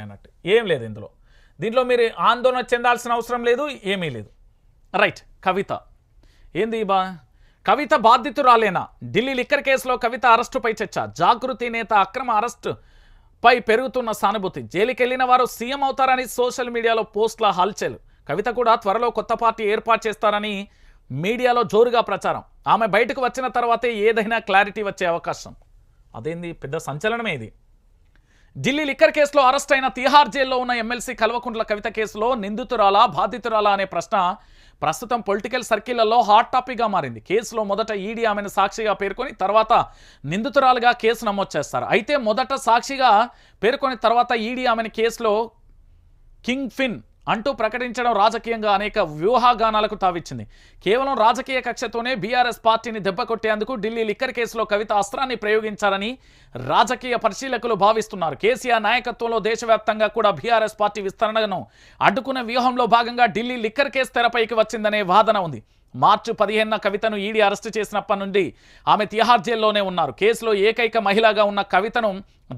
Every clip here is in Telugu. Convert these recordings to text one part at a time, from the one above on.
అన్నట్టు ఏం లేదు ఇందులో. దీంట్లో మీరు ఆందోళన చెందాల్సిన అవసరం లేదు ఏమీ లేదు. రైట్ కవిత. ఏంది బా? కవిత బాధితురాలేనా? ఢిల్లీ లిక్కర్ కేసులో కవిత అరెస్టుపై చర్చ. జాగృతి నేత అక్రమ అరెస్టు పై పెరుగుతున్న సానుభూతి. జైలుకెళ్ళిన వారు సీఎం అవుతారని సోషల్ మీడియాలో పోస్టుల హల్చల్. కవిత కూడా త్వరలో కొత్త పార్టీ ఏర్పాటు చేస్తారని మీడియాలో జోరుగా ప్రచారం. ఆమె బయటకు వచ్చిన తర్వాతే ఏదైనా క్లారిటీ వచ్చే అవకాశం. అదేంది? పెద్ద సంచలనమే ఇది. ఢిల్లీ లిక్కర్ కేసులో అరెస్ట్ అయిన తిహార్ జైల్లో ఉన్న ఎమ్మెల్సీ కల్వకుంట్ల కవిత కేసులో నిందితురాలా బాధితురాలా అనే ప్రశ్న ప్రస్తుతం పొలిటికల్ సర్కిళ్ళలో హాట్ టాపిక్గా మారింది. కేసులో మొదట ఈడీ ఆమెను సాక్షిగా పేర్కొని తర్వాత నిందితురాలుగా కేసు నమోదు చేస్తారు. అయితే మొదట సాక్షిగా పేర్కొని తర్వాత ఈడీ ఆమెను కేసులో కింగ్ ఫిన్ అంటూ ప్రకటించడం రాజకీయంగా అనేక వ్యూహాగానాలకు తావిచ్చింది. కేవలం రాజకీయ కక్షతోనే బీఆర్ఎస్ పార్టీని దెబ్బకొట్టేందుకు ఢిల్లీ లిక్కర్ కేసులో కవిత అస్త్రాన్ని ప్రయోగించారని రాజకీయ పరిశీలకులు భావిస్తున్నారు. కేసీఆర్ నాయకత్వంలో దేశవ్యాప్తంగా కూడా బీఆర్ఎస్ పార్టీ విస్తరణను అడ్డుకునే వ్యూహంలో భాగంగా ఢిల్లీ లిక్కర్ కేసు తెరపైకి వచ్చిందనే వాదన ఉంది. మార్చి పదిహేనున కవితను ఈడీ అరెస్టు చేసినప్పటి నుండి ఆమె తిహార్ జైల్లోనే ఉన్నారు. కేసులో ఏకైక మహిళగా ఉన్న కవితను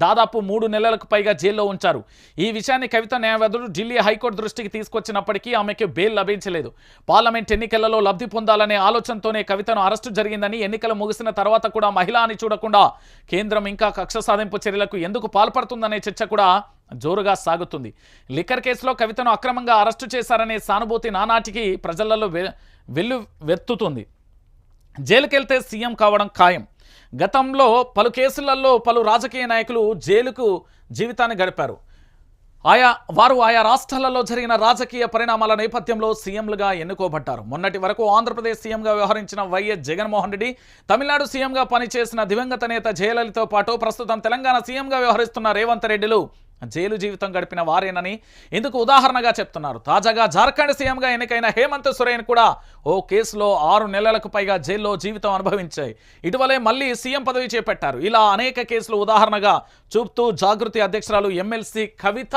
దాదాపు మూడు నెలలకు పైగా జైల్లో ఉంచారు. ఈ విషయాన్ని కవిత న్యాయవాదులు ఢిల్లీ హైకోర్టు దృష్టికి తీసుకొచ్చినప్పటికీ ఆమెకు బెయిల్ లభించలేదు. పార్లమెంట్ ఎన్నికలలో లబ్ధి పొందాలనే ఆలోచనతోనే కవితను అరెస్టు జరిగిందని ఎన్నికలు ముగిసిన తర్వాత కూడా మహిళ అని చూడకుండా కేంద్రం ఇంకా కక్ష సాధింపు చర్యలకు ఎందుకు పాల్పడుతుందనే చర్చ కూడా జోరుగా సాగుతుంది. లిక్కర్ కేసులో కవితను అక్రమంగా అరెస్టు చేశారనే సానుభూతి నానాటికి ప్రజలలో వెల్లు వెత్తుతుంది. జైలుకెళ్తే సీఎం కావడం ఖాయం. గతంలో పలు కేసులలో పలు రాజకీయ నాయకులు జైలుకు జీవితాన్ని గడిపారు. ఆయా వారు ఆయా రాష్ట్రాలలో జరిగిన రాజకీయ పరిణామాల నేపథ్యంలో సీఎంలుగా ఎన్నుకోబడ్డారు. మొన్నటి వరకు ఆంధ్రప్రదేశ్ సీఎంగా వ్యవహరించిన వైఎస్ జగన్మోహన్ రెడ్డి తమిళనాడు సీఎంగా పనిచేసిన దివంగత నేత జయలలితో పాటు ప్రస్తుతం తెలంగాణ సీఎంగా వ్యవహరిస్తున్న రేవంత్ రెడ్డిలు జైలు జీవితం గడిపిన వారేనని ఇందుకు ఉదాహరణగా చెప్తున్నారు. తాజాగా జార్ఖండ్ సీఎంగా ఎన్నికైన హేమంత్ సొరేన్ కూడా ఓ కేసులో ఆరు నెలలకు పైగా జైల్లో జీవితం అనుభవించాయి. ఇటీవలే మళ్ళీ సీఎం పదవి చేపట్టారు. ఇలా అనేక కేసులు ఉదాహరణగా చూపుతూ జాగృతి అధ్యక్షురాలు ఎమ్మెల్సీ కవిత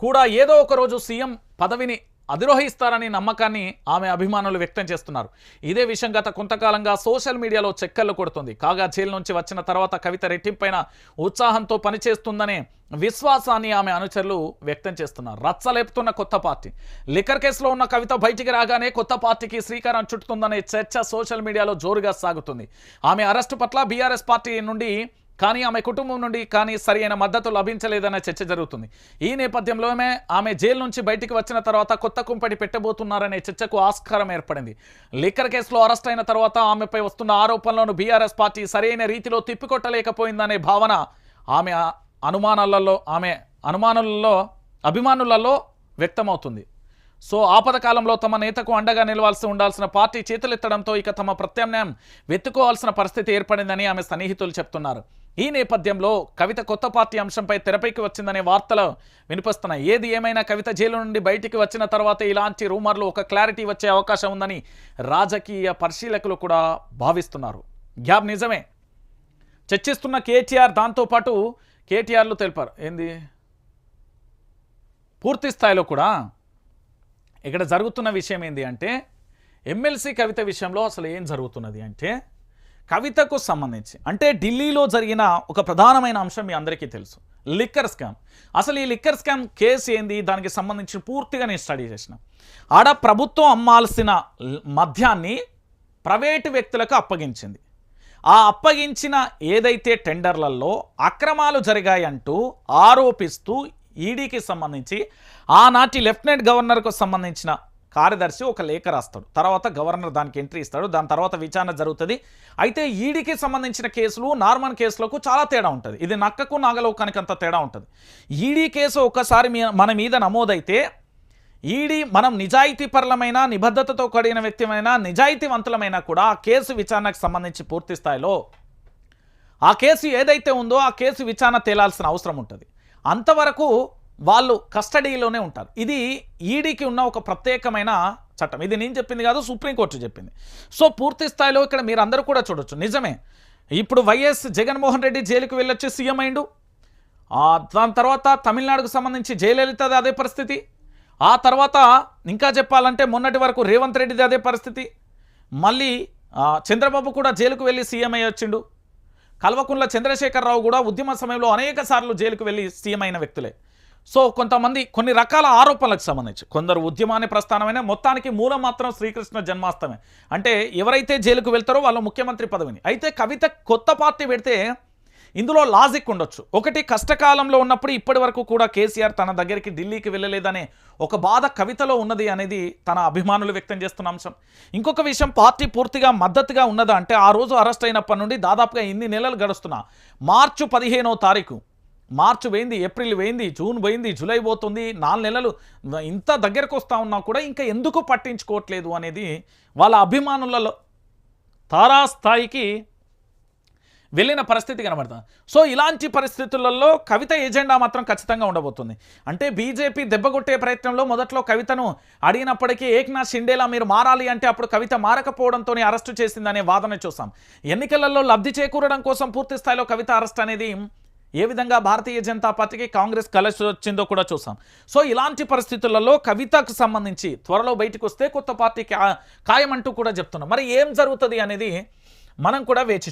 కూడా ఏదో ఒక రోజు సీఎం పదవిని అధిరోహిస్తారని నమ్మకాన్ని ఆమె అభిమానులు వ్యక్తం చేస్తున్నారు. ఇదే విషయం గత కొంతకాలంగా సోషల్ మీడియాలో చెక్కర్లు కొడుతుంది. కాగా జైలు నుంచి వచ్చిన తర్వాత కవిత రెట్టింపైన ఉత్సాహంతో పనిచేస్తుందనే విశ్వాసాన్ని ఆమె అనుచరులు వ్యక్తం చేస్తున్నారు. రచ్చలేపుతున్న కొత్త పార్టీ. లిక్కర్ కేసులో ఉన్న కవిత బయటికి రాగానే కొత్త పార్టీకి శ్రీకారం చుట్టుతుందనే చర్చ సోషల్ మీడియాలో జోరుగా సాగుతుంది. ఆమె అరెస్టు పట్ల బీఆర్ఎస్ పార్టీ నుండి కానీ ఆమె కుటుంబం నుండి కానీ సరైన మద్దతు లభించలేదనే చర్చ జరుగుతుంది. ఈ నేపథ్యంలోనే ఆమె జైలు నుంచి బయటికి వచ్చిన తర్వాత కొత్త కుంపటి పెట్టబోతున్నారనే చర్చకు ఆస్కారం ఏర్పడింది. లిక్కర్ కేసులో అరెస్ట్ అయిన తర్వాత ఆమెపై వస్తున్న ఆరోపణలను బీఆర్ఎస్ పార్టీ సరైన రీతిలో తిప్పికొట్టలేకపోయిందనే భావన ఆమె అనుమానాలలో ఆమె అనుమానులలో అభిమానులలో వ్యక్తమవుతుంది. సో ఆపద కాలంలో తమ నేతకు అండగా నిలవాల్సి ఉండాల్సిన పార్టీ చేతులెత్తడంతో ఇక తమ ప్రత్యామ్నాయం వెతుకోవాల్సిన పరిస్థితి ఏర్పడిందని ఆమె సన్నిహితులు చెప్తున్నారు. ఈ నేపథ్యంలో కవిత కొత్త పార్టీ అంశంపై తెరపైకి వచ్చిందనే వార్తలు వినిపిస్తున్నాయి. ఏది ఏమైనా కవిత జైలు నుండి బయటికి వచ్చిన తర్వాత ఇలాంటి రూమర్లు ఒక క్లారిటీ వచ్చే అవకాశం ఉందని రాజకీయ పరిశీలకులు కూడా భావిస్తున్నారు. గ్యాబ్ నిజమే. చర్చిస్తున్న కేటీఆర్ దాంతోపాటు కేటీఆర్లు తెలిపారు. ఏంది? పూర్తి స్థాయిలో కూడా ఇక్కడ జరుగుతున్న విషయం ఏంటి అంటే ఎమ్మెల్సీ కవిత విషయంలో అసలు ఏం జరుగుతున్నది అంటే కవితకు సంబంధించి. అంటే ఢిల్లీలో జరిగిన ఒక ప్రధానమైన అంశం మీ అందరికీ తెలుసు. Liquor scam. అసలు ఈ లిక్కర్ స్కామ్ కేసు ఏంది? దానికి సంబంధించి పూర్తిగా నేను స్టడీ చేసిన. ఆడ ప్రభుత్వం అమ్మాల్సిన మద్యాన్ని ప్రైవేటు వ్యక్తులకు అప్పగించింది. ఆ అప్పగించిన ఏదైతే టెండర్లలో అక్రమాలు జరిగాయంటూ ఆరోపిస్తూ ఈడీకి సంబంధించి ఆనాటి లెఫ్టినెంట్ గవర్నర్కు సంబంధించిన కార్యదర్శి ఒక లేఖ రాస్తాడు. తర్వాత గవర్నర్ దానికి ఎంట్రీ ఇస్తాడు. దాని తర్వాత విచారణ జరుగుతుంది. అయితే ఈడీకి సంబంధించిన కేసులు నార్మల్ కేసులకు చాలా తేడా ఉంటుంది. ఇది నక్కకు నాగలోకానికి అంత తేడా ఉంటుంది. ఈడీ కేసు ఒక్కసారి మన మీద నమోదైతే ఈడీ మనం నిజాయితీపరమైన నిబద్ధతతో కూడిన వ్యక్తిమైనా నిజాయితీవంతులమైనా కూడా ఆ కేసు విచారణకు సంబంధించి పూర్తి స్థాయిలో ఆ కేసు ఏదైతే ఉందో ఆ కేసు విచారణ తేలాల్సిన అవసరం ఉంటుంది. అంతవరకు వాళ్ళు కస్టడీలోనే ఉంటారు. ఇది ఈడీకి ఉన్న ఒక ప్రత్యేకమైన చట్టం. ఇది నేను చెప్పింది కాదు సుప్రీంకోర్టు చెప్పింది. సో పూర్తి స్థాయిలో ఇక్కడ మీరు అందరూ కూడా చూడొచ్చు. నిజమే. ఇప్పుడు వైఎస్ జగన్మోహన్ రెడ్డి జైలుకు వెళ్ళొచ్చి సీఎం అయిండు. దాని తర్వాత తమిళనాడుకు సంబంధించి జయలలితది అదే పరిస్థితి. ఆ తర్వాత ఇంకా చెప్పాలంటే మొన్నటి వరకు రేవంత్ రెడ్డిది అదే పరిస్థితి. మళ్ళీ చంద్రబాబు కూడా జైలుకు వెళ్ళి సీఎం అయ్యి వచ్చిండు. కల్వకుంట్ల చంద్రశేఖరరావు కూడా ఉద్యమ సమయంలో అనేక సార్లు జైలుకు వెళ్ళి సీఎం అయిన వ్యక్తులే. సో కొంతమంది కొన్ని రకాల ఆరోపణలకు సంబంధించి కొందరు ఉద్యమాన్ని ప్రస్థానమైన మొత్తానికి మూలం మాత్రం శ్రీకృష్ణ జన్మాష్టమే. అంటే ఎవరైతే జైలుకు వెళ్తారో వాళ్ళు ముఖ్యమంత్రి పదవిని. అయితే కవిత కొత్త పార్టీ పెడితే ఇందులో లాజిక్ ఉండొచ్చు. ఒకటి కష్టకాలంలో ఉన్నప్పుడు ఇప్పటి వరకు కూడా కేసీఆర్ తన దగ్గరికి ఢిల్లీకి వెళ్ళలేదనే ఒక బాధ కవితలో ఉన్నది అనేది తన అభిమానులు వ్యక్తం చేస్తున్న అంశం. ఇంకొక విషయం పార్టీ పూర్తిగా మద్దతుగా ఉన్నదా అంటే ఆ రోజు అరెస్ట్ అయినప్పటి నుండి దాదాపుగా ఇన్ని నెలలు గడుస్తున్నా మార్చి పదిహేనో తారీఖు మార్చి పోయింది ఏప్రిల్ పోయింది జూన్ పోయింది జూలై పోతుంది నాలుగు నెలలు. ఇంత దగ్గరకు వస్తూ ఉన్నా కూడా ఇంకా ఎందుకు పట్టించుకోవట్లేదు అనేది వాళ్ళ అభిమానులలో తారాస్థాయికి వెళ్ళిన పరిస్థితి కనబడుతుంది. సో ఇలాంటి పరిస్థితులలో కవిత ఎజెండా మాత్రం ఖచ్చితంగా ఉండబోతుంది. అంటే బీజేపీ దెబ్బగొట్టే ప్రయత్నంలో మొదట్లో కవితను అడిగినప్పటికీ ఏక్నాథ్ షిండేలా మీరు మారాలి అంటే అప్పుడు కవిత మారకపోవడంతో అరెస్టు చేసిందనే వాదన చూసాం. ఎన్నికలలో లబ్ధి చేకూరడం కోసం పూర్తి స్థాయిలో కవిత అరెస్ట్ అనేది ఏ విధంగా భారతీయ జనతా పార్టీకి కాంగ్రెస్ కలిసి వచ్చిందో కూడా చూసాం. సో ఇలాంటి పరిస్థితులలో కవితకు సంబంధించి త్వరలో బయటకు వస్తే కొత్త పార్టీకి ఖాయమంటూ కూడా చెప్తున్నాం. మరి ఏం జరుగుతుంది అనేది మనం కూడా వేచి